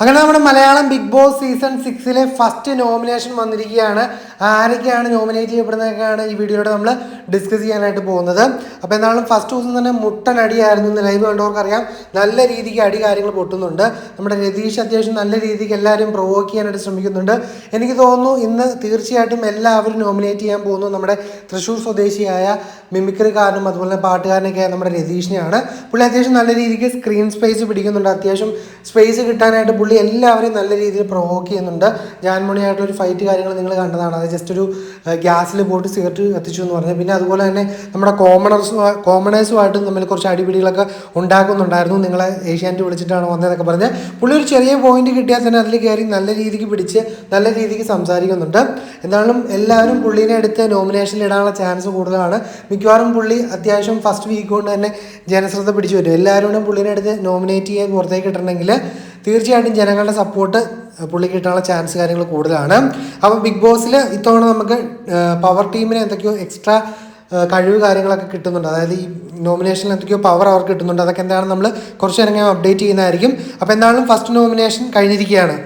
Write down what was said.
അങ്ങനെ നമ്മുടെ Malayalam big boss season സിക്സിലെ ഫസ്റ്റ് നോമിനേഷൻ വന്നിരിക്കുകയാണ്. ആരൊക്കെയാണ് നോമിനേറ്റ് ചെയ്യപ്പെടുന്നതൊക്കെയാണ് ഈ വീഡിയോയുടെ നമ്മൾ ഡിസ്കസ് ചെയ്യാനായിട്ട് പോകുന്നത്. അപ്പോൾ എന്നാലും ഫസ്റ്റ് ദിവസം തന്നെ മുട്ടൻ അടിയായിരുന്നു ലൈവ് കണ്ടവർക്കറിയാം. നല്ല രീതിക്ക് അടി കാര്യങ്ങൾ പൊട്ടുന്നുണ്ട്. നമ്മുടെ രതീഷ് അത്യാവശ്യം നല്ല രീതിക്ക് എല്ലാവരും പ്രൊവോക്ക് ചെയ്യാനായിട്ട് ശ്രമിക്കുന്നുണ്ട്. എനിക്ക് തോന്നുന്നു ഇന്ന് തീർച്ചയായിട്ടും എല്ലാവരും നോമിനേറ്റ് ചെയ്യാൻ പോകുന്നു നമ്മുടെ തൃശ്ശൂർ സ്വദേശിയായ മിമിക്രിക്കാരനും അതുപോലെ പാട്ടുകാരനൊക്കെ നമ്മുടെ രതീഷിനെയാണ്. പുള്ളി അത്യാവശ്യം നല്ല രീതിക്ക് സ്ക്രീൻ സ്പേസ് പിടിക്കുന്നുണ്ട്. അത്യാവശ്യം സ്പേസ് കിട്ടാനായിട്ട് പുള്ളി എല്ലാവരെയും നല്ല രീതിയിൽ പ്രൊവോക്ക് ചെയ്യുന്നുണ്ട്. ജാൻമണിയായിട്ടുള്ള ഒരു ഫൈറ്റ് കാര്യങ്ങൾ നിങ്ങൾ കണ്ടതാണ്. അത് ജസ്റ്റ് ഒരു ഗ്യാസിൽ പോയിട്ട് സിഗരറ്റ് എത്തിച്ചു എന്ന് പറഞ്ഞു. പിന്നെ അതുപോലെ തന്നെ നമ്മുടെ കോമണേഴ്സും കോമണേഴ്സുമായിട്ടും തമ്മിൽ കുറച്ച് അടിപിടികളൊക്കെ ഉണ്ടാക്കുന്നുണ്ടായിരുന്നു. നിങ്ങളെ ഏഷ്യാനെറ്റ് വിളിച്ചിട്ടാണ് വന്നതെന്നൊക്കെ പറഞ്ഞ്. പുള്ളി ഒരു ചെറിയ പോയിന്റ് കിട്ടിയാൽ തന്നെ അതിൽ കയറി നല്ല രീതിക്ക് പിടിച്ച് നല്ല രീതിക്ക് സംസാരിക്കുന്നുണ്ട്. എന്നാലും എല്ലാവരും പുള്ളീനെ എടുത്ത് നോമിനേഷനിൽ ഇടാനുള്ള ചാൻസ് കൂടുതലാണ്. മിക്കവാറും പുള്ളി അത്യാവശ്യം ഫസ്റ്റ് വീക്ക് കൊണ്ട് തന്നെ ജനശ്രദ്ധ പിടിച്ചു വരും. എല്ലാവരും പുള്ളീനെ എടുത്ത് നോമിനേറ്റ് ചെയ്യാൻ പുറത്തേക്ക് ഇട്ടിട്ടുണ്ടെങ്കിൽ തീർച്ചയായിട്ടും ജനങ്ങളുടെ സപ്പോർട്ട് പുള്ളിക്ക് കിട്ടാനുള്ള ചാൻസ് കാര്യങ്ങൾ കൂടുതലാണ്. അപ്പോൾ ബിഗ് ബോസിൽ ഇത്തവണ നമുക്ക് പവർ ടീമിന് എന്തൊക്കെയോ എക്സ്ട്രാ കഴിവ് കാര്യങ്ങളൊക്കെ കിട്ടുന്നുണ്ട്. അതായത് ഈ നോമിനേഷനിൽ എന്തൊക്കെയോ പവർ അവർക്ക് കിട്ടുന്നുണ്ട്. അതൊക്കെ എന്താണ് നമ്മൾ കുറച്ച് നേരം അപ്ഡേറ്റ് ചെയ്യുന്നതായിരിക്കും. അപ്പോൾ എന്തായാലും ഫസ്റ്റ് നോമിനേഷൻ കഴിഞ്ഞിരിക്കുകയാണ്.